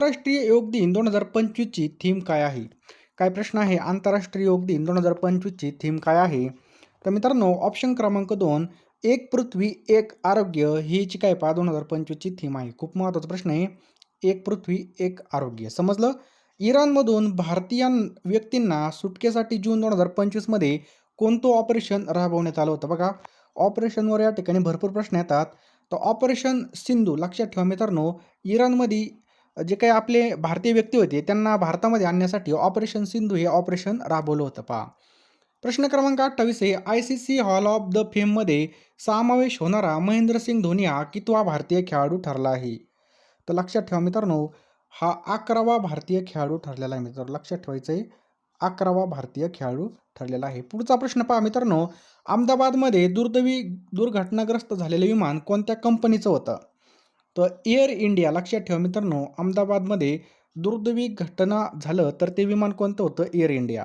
आंतरराष्ट्रीय योग दिन दोन हजार पंचवीसची थीम काय आहे? काय प्रश्न आहे? आंतरराष्ट्रीय योग दिन दोन हजार पंचवीसची थीम काय आहे? तर मित्रांनो ऑप्शन क्रमांक दोन एक पृथ्वी एक आरोग्य हीची काय पहा दोन हजार पंचवीसची थीम आहे. खूप महत्त्वाचा प्रश्न आहे. एक पृथ्वी एक आरोग्य. समजलं? इराणमधून भारतीय व्यक्तींना सुटकेसाठी जून दोन हजार पंचवीसमध्ये कोणतं ऑपरेशन राबवण्यात आलं होतं? बघा ऑपरेशनवर या ठिकाणी भरपूर प्रश्न येतात. तर ऑपरेशन सिंधू लक्षात ठेवा मित्रांनो इराणमध्ये जे काही आपले भारतीय व्यक्ती होते त्यांना भारतामध्ये आणण्यासाठी ऑपरेशन सिंधू हे ऑपरेशन राबवलं होतं पहा. प्रश्न क्रमांक अठ्ठावीस आहे I C C hall of the फेममध्ये समावेश होणारा महेंद्रसिंग धोनी हा कितवा भारतीय खेळाडू ठरला आहे? तर लक्षात ठेवा मित्रांनो हा अकरावा भारतीय खेळाडू ठरलेला आहे मित्रांनो. लक्षात ठेवायचं आहे अकरावा भारतीय खेळाडू ठरलेला आहे. पुढचा प्रश्न पहा मित्रांनो अहमदाबादमध्ये दुर्दैवी दुर्घटनाग्रस्त झालेलं विमान कोणत्या कंपनीचं होतं? तर एअर इंडिया लक्षात ठेवा मित्रांनो अहमदाबादमध्ये दुर्दैवी घटना झालं तर ते विमान कोणतं होतं? Air India.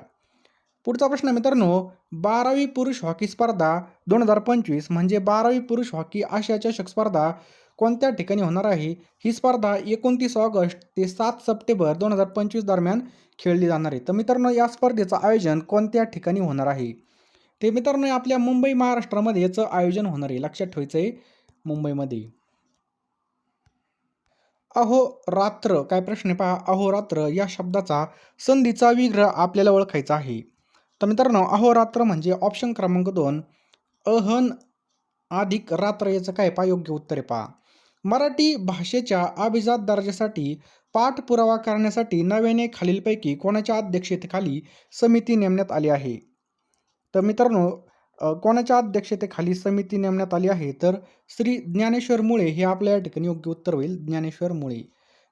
पुढचा प्रश्न मित्रांनो बारावी पुरुष हॉकी स्पर्धा दोन हजार पंचवीस म्हणजे बारावी पुरुष हॉकी आशिया चषक स्पर्धा कोणत्या ठिकाणी होणार आहे? ही स्पर्धा एकोणतीस ऑगस्ट ते सात सप्टेंबर दोन हजार पंचवीस दरम्यान खेळली जाणार आहे. तर मित्रांनो या स्पर्धेचं आयोजन कोणत्या ठिकाणी होणार आहे? ते मित्रांनो आपल्या मुंबई महाराष्ट्रामध्ये याचं आयोजन होणार आहे. लक्षात ठेवायचं आहे मुंबईमध्ये. अहो रात्र काय प्रश्न आहे पहा. अहोरात्र या शब्दाचा संधीचा विग्रह आपल्याला ओळखायचा आहे. तर मित्रांनो अहोरात्र म्हणजे ऑप्शन क्रमांक दोन. अहन अधिक रात्र याचं काय पहा? योग्य उत्तर आहे पहा. मराठी भाषेच्या अभिजात दर्जासाठी पाठपुरावा करण्यासाठी नव्याने खालीलपैकी कोणाच्या अध्यक्षतेखाली समिती नेमण्यात आली आहे? तर मित्रांनो कोणाच्या अध्यक्षतेखाली समिती नेमण्यात आली आहे? तर श्री ज्ञानेश्वर मुळे हे आपल्या या ठिकाणी योग्य उत्तर होईल. ज्ञानेश्वर मुळे.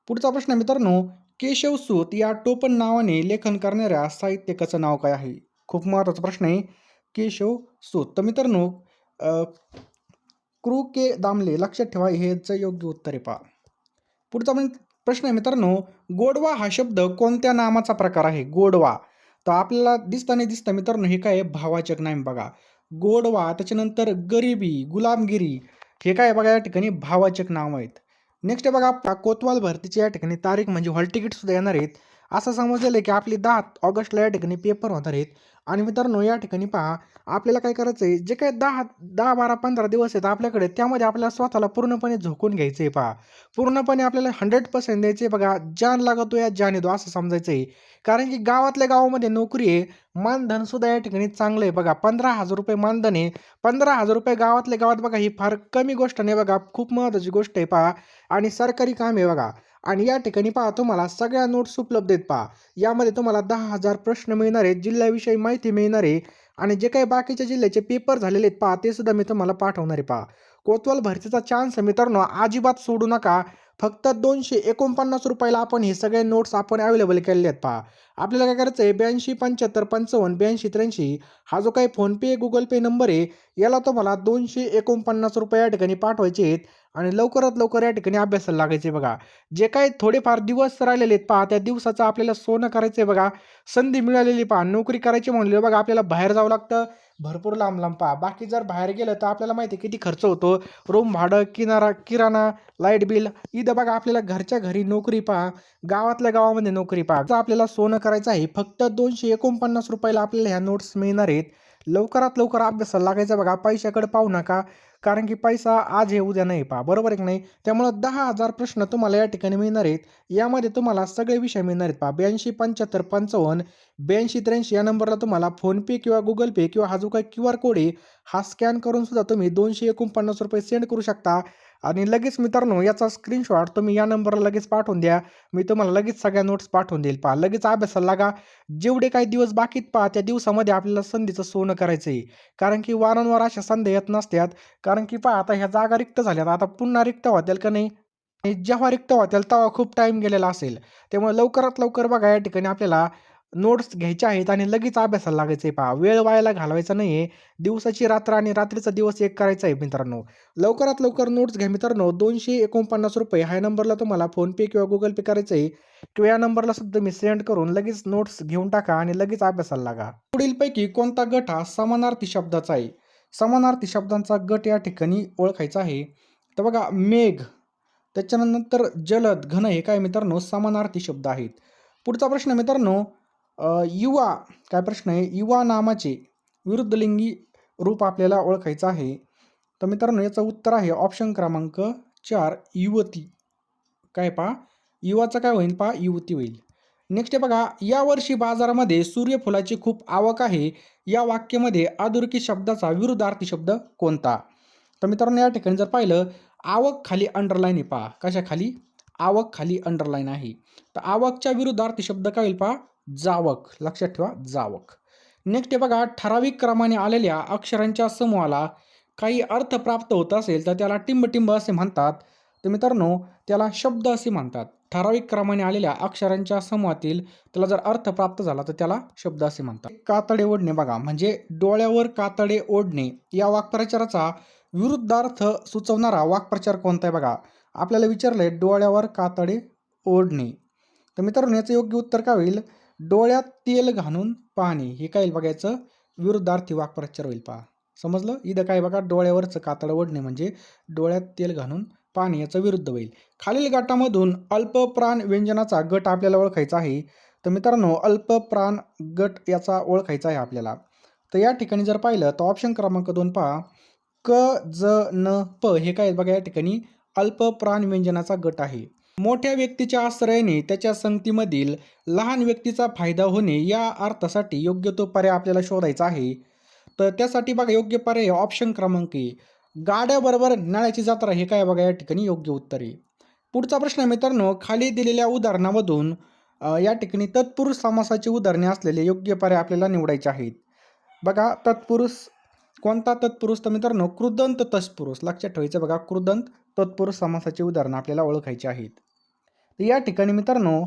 पुढचा प्रश्न मित्रांनो केशव सूत या टोपण नावाने लेखन करणाऱ्या साहित्यकाचं नाव काय आहे? खूप महत्त्वाचा प्रश्न आहे. केशव सूत. तर मित्रांनो क्रू के दामले लक्षात ठेवा हेचं योग्य उत्तर आहे पहा. पुढचा प्रश्न आहे मित्रांनो गोडवा हा शब्द कोणत्या नामाचा प्रकार आहे? गोडवा. तर आपल्याला दिसता नाही दिसतं मित्रांनो हे काय भावाचक नाही बघा. गोडवा त्याच्यानंतर गरिबी गुलामगिरी हे काय बघा या ठिकाणी भावाचक नाव आहेत. नेक्स्ट बघा कोतवाल भरतीची या ठिकाणी तारीख म्हणजे हॉल तिकीटसुद्धा येणार आहेत. असं समजलेलं आहे की आपली दहा ऑगस्टला या ठिकाणी पेपर होणार आहेत. आणि मित्रांनो या ठिकाणी पहा आपल्याला काय करायचं आहे जे काय दहा दहा बारा पंधरा दिवस आहेत आपल्याकडे त्यामध्ये आपल्याला स्वतःला पूर्णपणे झोकून घ्यायचं आहे पहा. पूर्णपणे आपल्याला हंड्रेड पर्सेंट द्यायचे बघा जान लागतो या जान येतो असं समजायचं आहे कारण की गावातल्या गावामध्ये नोकरी आहे मानधनसुद्धा या ठिकाणी चांगलं आहे बघा. पंधरा हजार रुपये मानधन आहे. पंधरा हजार रुपये गावातल्या गावात बघा ही फार कमी गोष्ट नाही बघा खूप महत्त्वाची गोष्ट आहे पहा. आणि सरकारी काम आहे बघा. आणि या ठिकाणी पहा तुम्हाला सगळ्या नोट्स उपलब्ध आहेत पहा. यामध्ये तुम्हाला दहा हजार प्रश्न मिळणार आहेत जिल्ह्याविषयी माहिती मिळणार आहे आणि जे काही बाकीच्या जिल्ह्याचे पेपर झालेले आहेत पहा ते सुद्धा मी तुम्हाला पाठवणार आहे पहा. कोतवाल भरतीचा चान्स मित्रांनो अजिबात सोडू नका. फक्त दोनशे एकोणपन्नास रुपयाला आपण हे सगळे नोट्स आपण अवेलेबल केलेले आहेत पहा. आपल्याला काय करायचं आहे ब्याऐंशी पंच्याहत्तर पंचावन्न ब्याऐंशी त्र्याऐंशी हा जो काही फोनपे गुगल पे नंबर आहे याला तुम्हाला दोनशे एकोणपन्नास रुपये या ठिकाणी पाठवायचे आहेत. आणि लवकरात लवकर या ठिकाणी अभ्यासाला लागायचे बघा. जे काही थोडेफार दिवस राहिलेले आहेत पहा त्या दिवसाचं आपल्याला सोनं करायचं आहे बघा. संधी मिळालेली पहा नोकरी करायची म्हणली बघा आपल्याला बाहेर जावं लागतं. भरपूर लांब लांब पहा. बाकी जर बाहेर गेलं तर आपल्याला माहिती आहे किती खर्च होतो. रूम भाडं किनारा किराणा लाइट बिल इथं बघा आपल्याला घरच्या घरी नोकरी पहा. गावातल्या गावामध्ये नोकरी पहा. आपल्याला सोनं करायचं आहे फक्त दोनशे एकोणपन्नास रुपयाला आपल्याला ह्या नोट्स मिळणार आहेत. लवकरात लवकर अभ्यासाला लागायचा बघा. पैशाकडे पाहू नका. कारण की पैसा आज हे उद्या नाही. पहा बरोबर आहे की नाही? त्यामुळं दहा हजार प्रश्न तुम्हाला या ठिकाणी मिळणार आहेत. यामध्ये तुम्हाला सगळे विषय मिळणार आहेत. पहा ब्याऐंशी पंच्याहत्तर पंचावन्न ब्याऐंशी त्र्याऐंशी या नंबरला तुम्हाला फोनपे किंवा गुगल पे किंवा हा जो काही क्यू आर कोड आहे हा स्कॅन करून सुद्धा तुम्ही दोनशे एकोणपन्नास रुपये सेंड करू शकता. आणि लगेच मित्रांनो याचा स्क्रीनशॉट तुम्ही या नंबरला लगेच पाठवून द्या. मी तुम्हाला लगेच सगळ्या नोट्स पाठवून देईल. पहा लगेच अभ्यासाला लागा. जेवढे काही दिवस बाकीत पहा त्या दिवसामध्ये आपल्याला संधीचं सोनं करायचं आहे. कारण की वारंवार अशा संधी येत नसतात. कारण की पहा आता ह्या जागा रिक्त झाल्यात. आता पुन्हा रिक्त होतील का नाही? जेव्हा रिक्त होतील तेव्हा खूप टाईम गेलेला असेल. त्यामुळे लवकरात लवकर बघा या ठिकाणी आपल्याला नोट्स घ्यायचे आहेत आणि लगेच अभ्यासाला लागायचं आहे पहा. वेळ वायाला घालवायचा नाही आहे दिवसाची रात्र आणि रात्रीचा दिवस एक करायचा आहे मित्रांनो. लवकरात लवकर नोट्स घ्या मित्रांनो. दोनशे एकोणपन्नास रुपये ह्या नंबरला तुम्हाला फोनपे किंवा गुगल पे करायचं आहे किंवा या नंबरला सुद्धा मी सेंड करून लगेच नोट्स घेऊन टाका आणि लगेच अभ्यासाला लागा. पुढीलपैकी कोणता गट हा समानार्थी शब्दाचा आहे? समानार्थी शब्दांचा गट या ठिकाणी ओळखायचा आहे. तर बघा मेघ. त्याच्यानंतर जलद घन हे काय मित्रांनो? समानार्थी शब्द आहेत. पुढचा प्रश्न मित्रांनो युवा काय प्रश्न आहे? युवा नामाचे विरुद्धलिंगी रूप आपल्याला ओळखायचं आहे. तर मित्रांनो याचं उत्तर आहे ऑप्शन क्रमांक चार युवती. काय पहा? युवाचं काय होईल पहा? युवती होईल. नेक्स्ट आहे बघा यावर्षी बाजारामध्ये सूर्यफुलाची खूप आवक आहे. या वाक्यामध्ये अधोरेखित शब्दाचा विरुद्धार्थी शब्द कोणता? तर मित्रांनो या ठिकाणी जर पाहिलं आवक खाली अंडरलाईन आहे पहा. कशा खाली आवक खाली अंडरलाईन आहे. तर आवकच्या विरुद्धार्थी शब्द काय होईल पहा? जावक. लक्षात ठेवा जावक. नेक्स्ट आहे बघा ठराविक क्रमाने आलेल्या अक्षरांच्या समूहाला काही अर्थ प्राप्त होत असेल तर त्याला टिंबटिंब असे म्हणतात. तर मित्रांनो त्याला शब्द असे म्हणतात. ठराविक क्रमाने आलेल्या अक्षरांच्या समूहातील त्याला जर अर्थ प्राप्त झाला तर त्याला शब्द असे म्हणतात. कातडे ओढणे बघा म्हणजे डोळ्यावर कातडे ओढणे. या वाक्प्रचाराचा विरुद्धार्थ सुचवणारा वाक्प्रचार कोणता आहे बघा? आपल्याला विचारलंय डोळ्यावर कातडे ओढणे. तर मित्रांनो याचं योग्य उत्तर काय होईल? डोळ्यात तेल घालून पाहणे हे काय बघायचं? विरुद्धार्थी वाक्प्रचार होईल पहा. समजलं? इथं काय बघा डोळ्यावरचं कातड ओढणे म्हणजे डोळ्यात तेल घालून पाणी याचं विरुद्ध होईल. खालील गटामधून अल्पप्राण व्यंजनाचा गट आपल्याला ओळखायचा आहे. तर मित्रांनो अल्पप्राण गट याचा ओळखायचा आहे आपल्याला. तर या ठिकाणी जर पाहिलं तर ऑप्शन क्रमांक दोन पहा. क ज न प हे काय बघा या ठिकाणी? अल्पप्राण व्यंजनाचा गट आहे. मोठ्या व्यक्तीच्या आश्रयाने त्याच्या संगतीमधील लहान व्यक्तीचा फायदा होणे या अर्थासाठी योग्य तो पर्याय आपल्याला शोधायचा आहे. तर त्यासाठी बघा योग्य पर्याय ऑप्शन क्रमांक ए गाड्याबरोबर नळ्याची जत्रा हे काय बघा या ठिकाणी योग्य उत्तर आहे. पुढचा प्रश्न आहे मित्रांनो खाली दिलेल्या उदाहरणामधून या ठिकाणी तत्पुरुष समासाची उदाहरणे असलेले योग्य पर्याय आपल्याला निवडायचे आहेत. बघा तत्पुरुष कोणता तत्पुरुष तर मित्रांनो कृदंत तत्पुरुष. लक्षात ठेवायचं बघा कृदंत तत्पुरुष समासाची उदाहरणं आपल्याला ओळखायची आहेत. तर या ठिकाणी मित्रांनो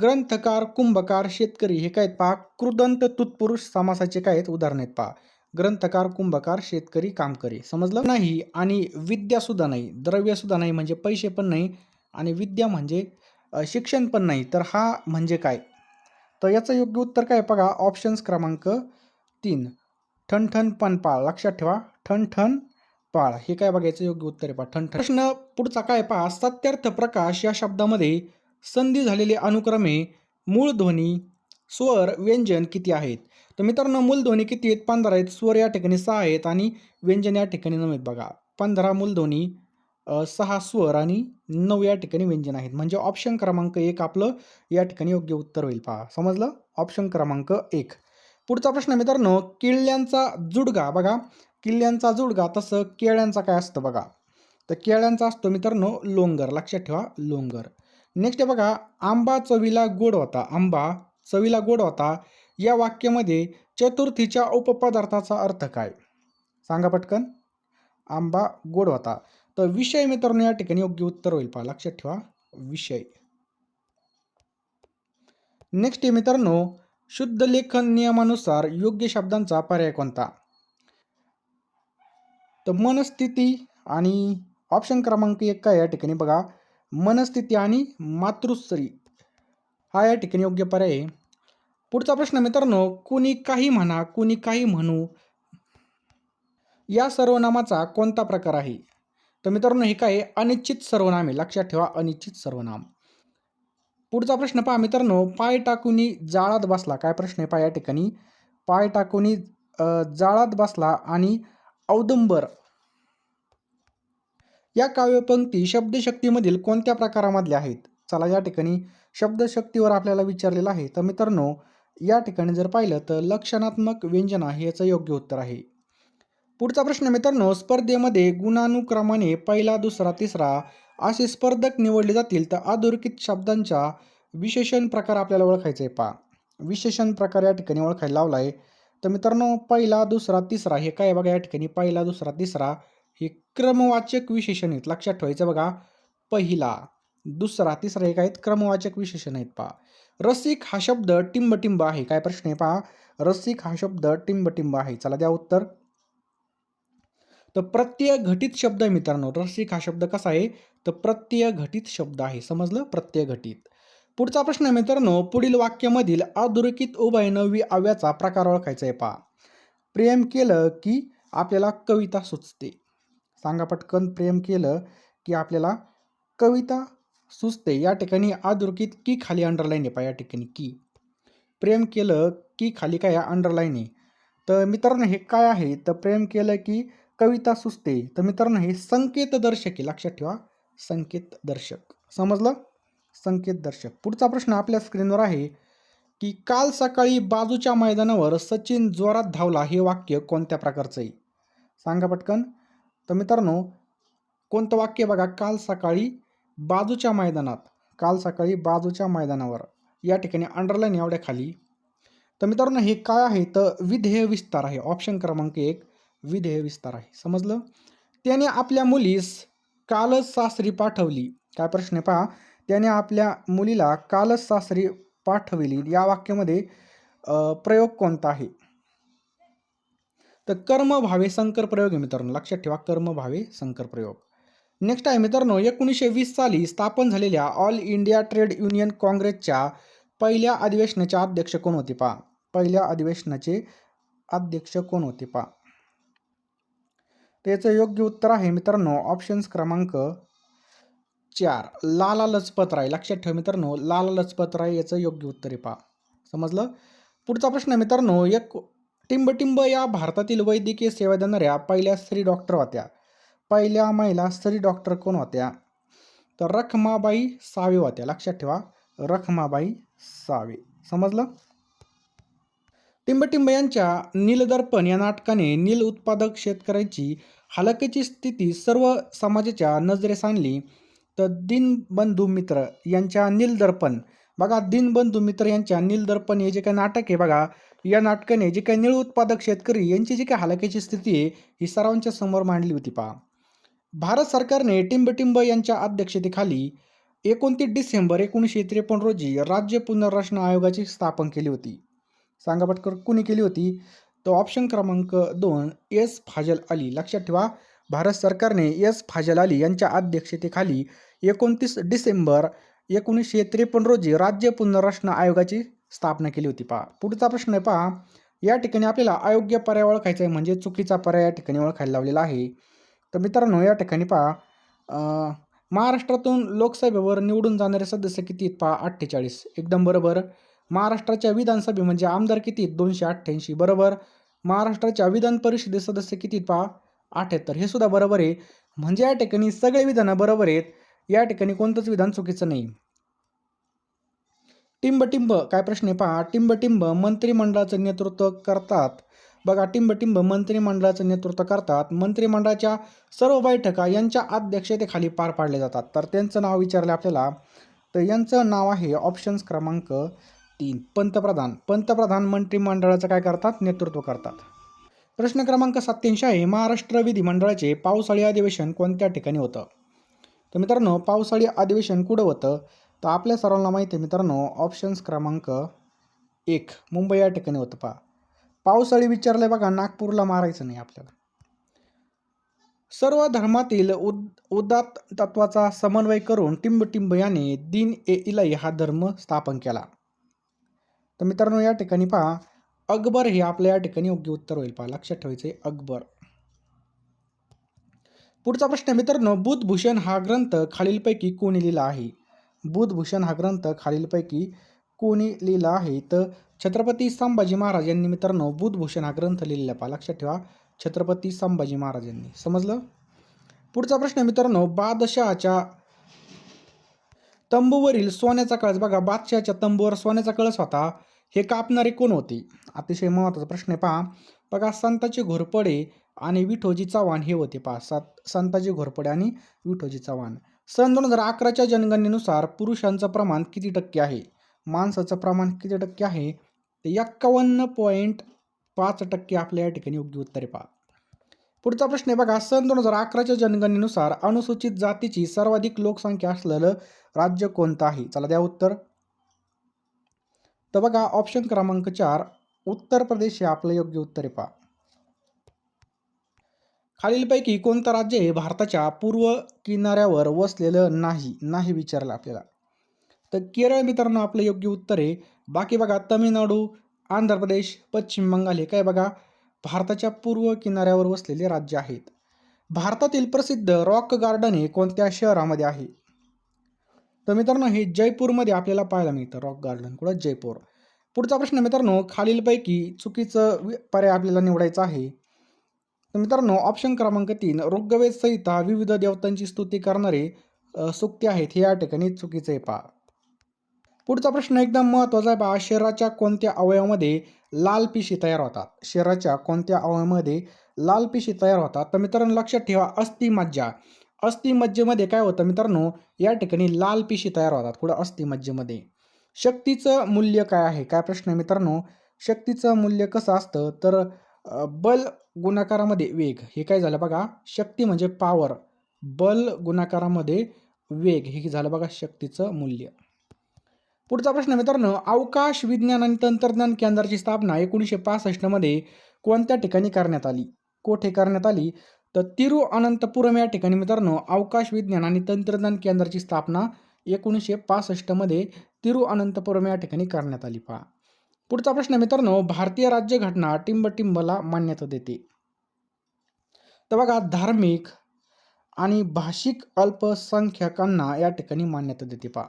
ग्रंथकार कुंभकार शेतकरी हे काय आहेत पहा कृदंत तत्पुरुष समासाचे काय आहेत उदाहरण आहेत पहा. ग्रंथकार कुंभकार शेतकरी कामकरी. समजलं नाही आणि विद्या सुद्धा नाही. द्रव्य सुद्धा नाही म्हणजे पैसे पण नाही आणि विद्या म्हणजे शिक्षण पण नाही. तर हा म्हणजे काय? तर याचं योग्य उत्तर काय आहे बघा ऑप्शन्स क्रमांक तीन. ठणठण पणपाळ लक्षात ठेवा ठणठण पाळ. हे काय बघायचं? योग्य उत्तर आहे पहा. ठणठण. प्रश्न पुढचा काय पहा? सत्यार्थ प्रकाश या शब्दामध्ये संधी झालेले अनुक्रमे मूळ ध्वनी स्वर व्यंजन किती आहेत? तर मित्रांनो मूल ध्वनी किती आहेत? पंधरा आहेत. स्वर या ठिकाणी सहा आहेत आणि व्यंजन या ठिकाणी नऊ आहेत बघा. पंधरा मूलध्वनी सहा स्वर आणि नऊ या ठिकाणी व्यंजन आहेत. म्हणजे ऑप्शन क्रमांक एक आपलं या ठिकाणी योग्य उत्तर होईल पहा. समजलं? ऑप्शन क्रमांक एक. पुढचा प्रश्न मित्रांनो किल्ल्यांचा जुडगा. बघा किल्ल्यांचा जुडगा तसं केळ्यांचा काय असतं बघा? तर केळ्यांचा असतो मित्रांनो लोंगर. लक्षात ठेवा लोंगर. नेक्स्ट आहे बघा आंबा चवीला गोड होता. आंबा चवीला गोड होता. या वाक्यामध्ये चतुर्थीच्या उपपदार्थाचा अर्थ काय? सांगा पटकन. आंबा गोड होता. तर विषय मित्रांनो या ठिकाणी योग्य उत्तर होईल. पहा लक्षात ठेवा विषय. नेक्स्ट आहे मित्रांनो शुद्ध लेखन नियमानुसार योग्य शब्दांचा पर्याय कोणता? तर मनस्थिती आणि ऑप्शन क्रमांक एक काय या ठिकाणी बघा. मनस्थिती आणि मातृश्री. हा या ठिकाणी योग्य पर्याय आहे. पुढचा प्रश्न मित्रांनो कुणी काही म्हणा कुणी काही म्हणू या सर्वनामाचा कोणता प्रकार आहे? तर मित्रांनो हे काय? अनिश्चित सर्वनाम आहे. लक्षात ठेवा अनिश्चित सर्वनाम. पुढचा प्रश्न पहा मित्रांनो पाय टाकुनी जाळात बसला. काय प्रश्न आहे पहा या ठिकाणी? पाय टाकुनी जाळात बसला आणि औदुंबर. या काव्यपंक्ती शब्दशक्तीमधील कोणत्या प्रकारामधल्या आहेत? चला या ठिकाणी शब्दशक्तीवर आपल्याला विचारलेलं आहे. तर मित्रांनो या ठिकाणी जर पाहिलं तर लक्षणात्मक व्यंजना हे याचं योग्य उत्तर आहे. पुढचा प्रश्न मित्रांनो स्पर्धेमध्ये गुणानुक्रमाने पहिला दुसरा तिसरा असे स्पर्धक निवडले जातील तर अधोरेखित शब्दांच्या विशेषण प्रकार आपल्याला ओळखायचे आहे पहा. विशेषण प्रकार या ठिकाणी ओळखायला लावला आहे तर मित्रांनो पहिला दुसरा तिसरा हे काय बघा या ठिकाणी? पहिला दुसरा तिसरा हे क्रमवाचक विशेषण आहेत. लक्षात ठेवायचं बघा. पहिला दुसरा तिसरा हे काय आहेत? क्रमवाचक विशेषण आहेत पहा. रसिक हा शब्द टिंबटिंब आहे. काय प्रश्न आहे पहा? रसिक हा शब्द टिंबटिंब आहे. चला द्या उत्तर. तर प्रत्यय घटित शब्द आहे मित्रांनो. रसिक हा शब्द कसा आहे? तर प्रत्यय घटित शब्द आहे. समजलं? प्रत्यय घटित. पुढचा प्रश्न आहे मित्रांनो. पुढील वाक्यामधील अधोरेखित उभयनवी अव्याचा प्रकार ओळखायचा आहे पहा. प्रेम केलं की आपल्याला कविता सुचते. सांगा पटकन प्रेम केलं की आपल्याला कविता सुचते. या ठिकाणी अधोरेखित की खाली अंडरलाईन आहे पहा. या ठिकाणी की. प्रेम केलं की खाली काय? अंडरलाईन आहे. तर मित्रांनो हे काय आहे? तर प्रेम केलं की कविता सुचते. तर मित्रांनो हे संकेतदर्शके. आहे लक्षात ठेवा. संकेतदर्शक. समजलं? संकेतदर्शक. पुढचा प्रश्न आपल्या स्क्रीनवर आहे की काल सकाळी बाजूच्या मैदानावर सचिन जोरात धावला. हे वाक्य कोणत्या प्रकारचं आहे? सांगा पटकन. तर मित्रांनो कोणतं वाक्य बघा? काल सकाळी बाजूच्या मैदानात. काल सकाळी बाजूच्या मैदानावर. या ठिकाणी अंडरलाईन एवढ्या खाली. तर मित्रांनो हे काय आहे? तर विधेय विस्तार आहे. ऑप्शन क्रमांक एक. विधेय विस्तार आहे. समजलं? त्याने आपल्या मुलीस कालच सासरी पाठवली. काय प्रश्न पहा? त्याने आपल्या मुलीला कालच सासरी पाठविली. या वाक्यामध्ये प्रयोग कोणता आहे? तर कर्म भावे संकर प्रयोग आहे मित्रांनो. लक्षात ठेवा कर्म भावे संकर प्रयोग. नेक्स्ट आहे मित्रांनो एकोणीसशे वीस साली स्थापन झालेल्या ऑल इंडिया ट्रेड युनियन काँग्रेसच्या पहिल्या अधिवेशनाचे अध्यक्ष कोण होते पहा? पहिल्या अधिवेशनाचे अध्यक्ष कोण होते पहा? त्याचं योग्य उत्तर आहे मित्रांनो ऑप्शन्स क्रमांक चार. लाला लजपत राय लक्षात ठेवा मित्रांनो लाला लजपत राय याचं योग्य उत्तर आहे पहा. समजलं? पुढचा प्रश्न आहे मित्रांनो एक टिंबटिंब या भारतातील वैद्यकीय सेवा देणाऱ्या पहिल्या स्त्री डॉक्टर होत्या. पहिल्या महिला स्त्री डॉक्टर कोण होत्या? तर रखमाबाई सावे होत्या. लक्षात ठेवा रखमाबाई सावे. समजलं? टिंबटिंब यांच्या नीलदर्पण या नाटकाने नील उत्पादक शेतकऱ्याची हलाखीची स्थिती सर्व समाजाच्या नजरेस आणली तर दीनबंधू मित्र यांच्या नीलदर्पण. बघा दीनबंधू मित्र यांच्या नीलदर्पण हे जे काही नाटक आहे बघा या नाटकाने जे काही नीळ उत्पादक शेतकरी यांची जी काही हलाखीची स्थिती आहे ही सर्वांच्या समोर मांडली होती पहा. भारत सरकारने टिंबटिंब यांच्या अध्यक्षतेखाली एकोणतीस डिसेंबर एकोणीसशे त्रेपन्न रोजी राज्य पुनर्रचना आयोगाची स्थापन केली होती. सांगा पटकर कुणी केली होती? तर ऑप्शन क्रमांक दोन एस फाजल अली. लक्षात ठेवा भारत सरकारने एस फाजल अली यांच्या अध्यक्षतेखाली एकोणतीस डिसेंबर एकोणीसशे त्रेपन्न रोजी राज्य पुनर्रचना आयोगाची स्थापना केली होती. पहा पुढचा प्रश्न आहे पहा. या ठिकाणी आपल्याला अयोग्य पर्याय ओळखायचा आहे म्हणजे चुकीचा पर्याय या ठिकाणी ओळखायला लावलेला आहे. तर मित्रांनो या ठिकाणी पहा महाराष्ट्रातून लोकसभेवर निवडून जाणारे सदस्य किती आहेत पहा अठ्ठेचाळीस. एकदम बरोबर. महाराष्ट्राच्या विधानसभे म्हणजे आमदार किती आहेत दोनशे अठ्ठ्याऐंशी. बरोबर. महाराष्ट्राच्या विधान परिषदे सदस्य किती पहा? अठ्याहत्तर. हे सुद्धा बरोबर आहे. म्हणजे या ठिकाणी सगळे विधानं बरोबर आहेत. या ठिकाणी कोणतंच विधान चुकीचं नाही. टिंबटिंब काय प्रश्न आहे पहा? टिंबटिंब मंत्रिमंडळाचं नेतृत्व करतात. बघा टिंबटिंब मंत्रिमंडळाचं नेतृत्व करतात. मंत्रिमंडळाच्या सर्व बैठका यांच्या अध्यक्षतेखाली पार पाडल्या जातात. तर त्यांचं नाव विचारलं आपल्याला. तर यांचं नाव आहे ऑप्शन्स क्रमांक तीन. पंतप्रधान. पंतप्रधान मंत्रिमंडळाचं काय करतात? नेतृत्व करतात. प्रश्न क्रमांक सत्त्याऐंशी आहे महाराष्ट्र विधिमंडळाचे पावसाळी अधिवेशन कोणत्या ठिकाणी होतं? तर मित्रांनो पावसाळी अधिवेशन कुठं होतं? तर आपल्या सर्वांना माहिती आहे मित्रांनो ऑप्शन्स क्रमांक एक. मुंबई या ठिकाणी होतं पहा. पावसाळी विचारलं बघा नागपूरला मारायचं नाही आपल्याला. सर्व धर्मातील उद उदात तत्वाचा समन्वय करून टिंबटिंब याने दिन ए इलाई हा धर्म स्थापन केला. तर मित्रांनो या ठिकाणी पहा अकबर हे आपल्या या ठिकाणी योग्य उत्तर होईल. पहा लक्षात ठेवायचे अकबर. पुढचा प्रश्न आहे मित्रांनो बुधभूषण हा ग्रंथ खालीलपैकी कोणी लिहिला आहे? बुधभूषण हा ग्रंथ खालीलपैकी कोणी लिहिला आहे? तर छत्रपती संभाजी महाराज यांनी मित्रांनो बुधभूषण हा ग्रंथ लिहिलेला पहा लक्षात ठेवा छत्रपती संभाजी महाराज यांनी. समजलं? पुढचा प्रश्न मित्रांनो बादशहाच्या तंबूवरील सोन्याचा कळस. बघा बादशहाच्या तंबूवर सोन्याचा कळस होता. हे कापणारे कोण होते? अतिशय महत्त्वाचा प्रश्न आहे. पहा. बघा संताजी घोरपडे आणि विठोजी चव्हाण हे होते. पहा सात संताजी घोरपडे आणि विठोजी चव्हाण. सन दोन हजार अकराच्या जनगणनेनुसार पुरुषांचं प्रमाण किती टक्के आहे? माणसाचं प्रमाण किती टक्के आहे? ते एक्कावन्न पॉईंट पाच टक्के आपल्या या ठिकाणी योग्य उत्तर आहे. पहा. पुढचा प्रश्न आहे. बघा सन दोन हजार अकराच्या जनगणनेनुसार अनुसूचित जातीची सर्वाधिक लोकसंख्या असलेलं राज्य कोणतं आहे चला द्या उत्तर. तर बघा ऑप्शन क्रमांक चार उत्तर प्रदेश हे आपलं योग्य उत्तर आहे पहा. खालीलपैकी कोणतं राज्य हे भारताच्या पूर्व किनाऱ्यावर वसलेलं नाही नाही विचारलं आपल्याला. तर केरळ मित्रांनो आपलं योग्य उत्तर आहे. बाकी बघा तमिळनाडू आंध्र प्रदेश पश्चिम बंगाल हे काय बघा भारताच्या पूर्व किनाऱ्यावर वसलेले राज्य आहेत. भारतातील प्रसिद्ध रॉक गार्डन हे कोणत्या शहरामध्ये आहे? तर मित्रांनो हे जयपूरमध्ये आपल्याला पाहायला मिळतं रॉक गार्डन कुठं? जयपूर. पुढचा प्रश्न मित्रांनो खालीलपैकी चुकीचं पर्याय आपल्याला निवडायचा आहे. तर मित्रांनो ऑप्शन क्रमांक तीन ऋग्वेद संहिता विविध देवतांची स्तुती करणारे सुक्ती आहेत. हे या ठिकाणी चुकीचं आहे पहा. पुढचा प्रश्न एकदम महत्त्वाचा आहे पहा. शरीराच्या कोणत्या अवयवामध्ये लाल पिशी तयार होतात? शरीराच्या कोणत्या अवयवामध्ये लाल पिशी तयार होतात? तर मित्रांनो लक्षात ठेवा अस्थिमज्जा. अस्थिमज्जेमध्ये काय होतं मित्रांनो? या ठिकाणी लाल पिशी तयार होतात. पुढं अस्थिमज्जेमध्ये शक्तीचं मूल्य काय आहे? काय प्रश्न आहे मित्रांनो? शक्तीचं मूल्य कसं असतं? तर बल गुणाकारामध्ये वेग. हे काय झालं बघा? शक्ती म्हणजे पॉवर बल गुणाकारामध्ये वेग. हे झालं बघा? शक्तीचं मूल्य. पुढचा प्रश्न मित्रांनो. अवकाश विज्ञान आणि तंत्रज्ञान केंद्राची स्थापना एकोणीसशे पासष्टमध्ये कोणत्या ठिकाणी करण्यात आली? कोठे करण्यात आली? तर तिरुअनंतपुरम या ठिकाणी मित्रांनो अवकाश विज्ञान आणि तंत्रज्ञान केंद्राची स्थापना एकोणीसशे पासष्टमध्ये तिरुअनंतपुरम या ठिकाणी करण्यात आली. पहा. पुढचा प्रश्न मित्रांनो भारतीय राज्यघटना टिंबटिंबला मान्यता देते. तर बघा धार्मिक आणि भाषिक अल्पसंख्याकांना या ठिकाणी मान्यता देते. पहा.